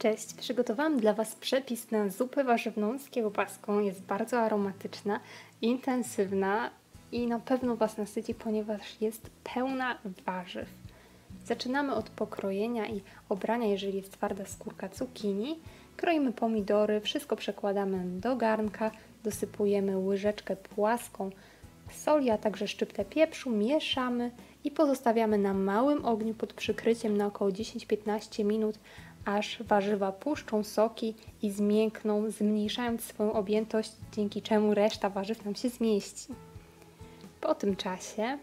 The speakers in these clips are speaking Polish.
Cześć, przygotowałam dla Was przepis na zupę warzywną z kiełbaską. Jest bardzo aromatyczna, intensywna i na pewno Was nasyci, ponieważ jest pełna warzyw. Zaczynamy od pokrojenia i obrania, jeżeli jest twarda skórka cukinii. Kroimy pomidory, wszystko przekładamy do garnka, dosypujemy łyżeczkę płaską soli, a także szczyptę pieprzu, mieszamy i pozostawiamy na małym ogniu pod przykryciem na około 10-15 minut, aż warzywa puszczą soki i zmiękną, zmniejszając swoją objętość, dzięki czemu reszta warzyw nam się zmieści. Po tym czasie,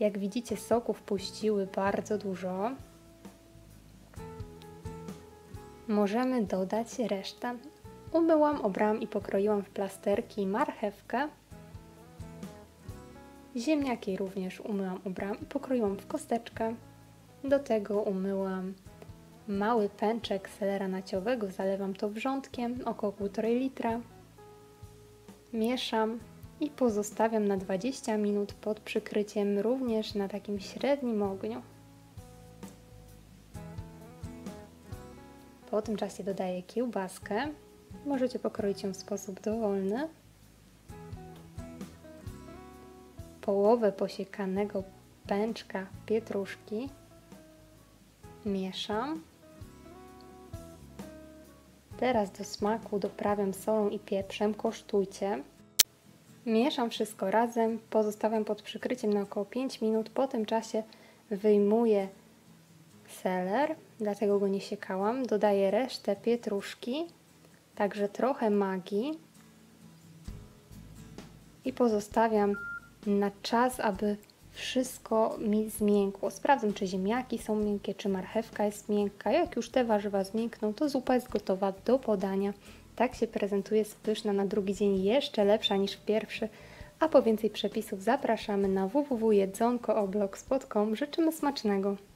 jak widzicie, soków puściły bardzo dużo. Możemy dodać resztę. Umyłam, obrałam i pokroiłam w plasterki marchewkę. Ziemniaki również umyłam, ubrałam i pokroiłam w kosteczkę. Do tego umyłam mały pęczek selera naciowego, zalewam to wrzątkiem, około 1,5 litra. Mieszam i pozostawiam na 20 minut pod przykryciem również na takim średnim ogniu. Po tym czasie dodaję kiełbaskę. Możecie pokroić ją w sposób dowolny. Połowę posiekanego pęczka pietruszki mieszam Teraz do smaku doprawiam solą i pieprzem, kosztujcie. Mieszam wszystko razem, pozostawiam pod przykryciem na około 5 minut. Po tym czasie wyjmuję seler, dlatego go nie siekałam. Dodaję resztę pietruszki, także trochę magii i pozostawiam na czas, aby wszystko mi zmiękło. Sprawdzam, czy ziemniaki są miękkie, czy marchewka jest miękka. Jak już te warzywa zmiękną, to zupa jest gotowa do podania. Tak się prezentuje spyszna na drugi dzień, jeszcze lepsza niż w pierwszy. A po więcej przepisów zapraszamy na www.jedzonkooblogs.com. Życzymy smacznego!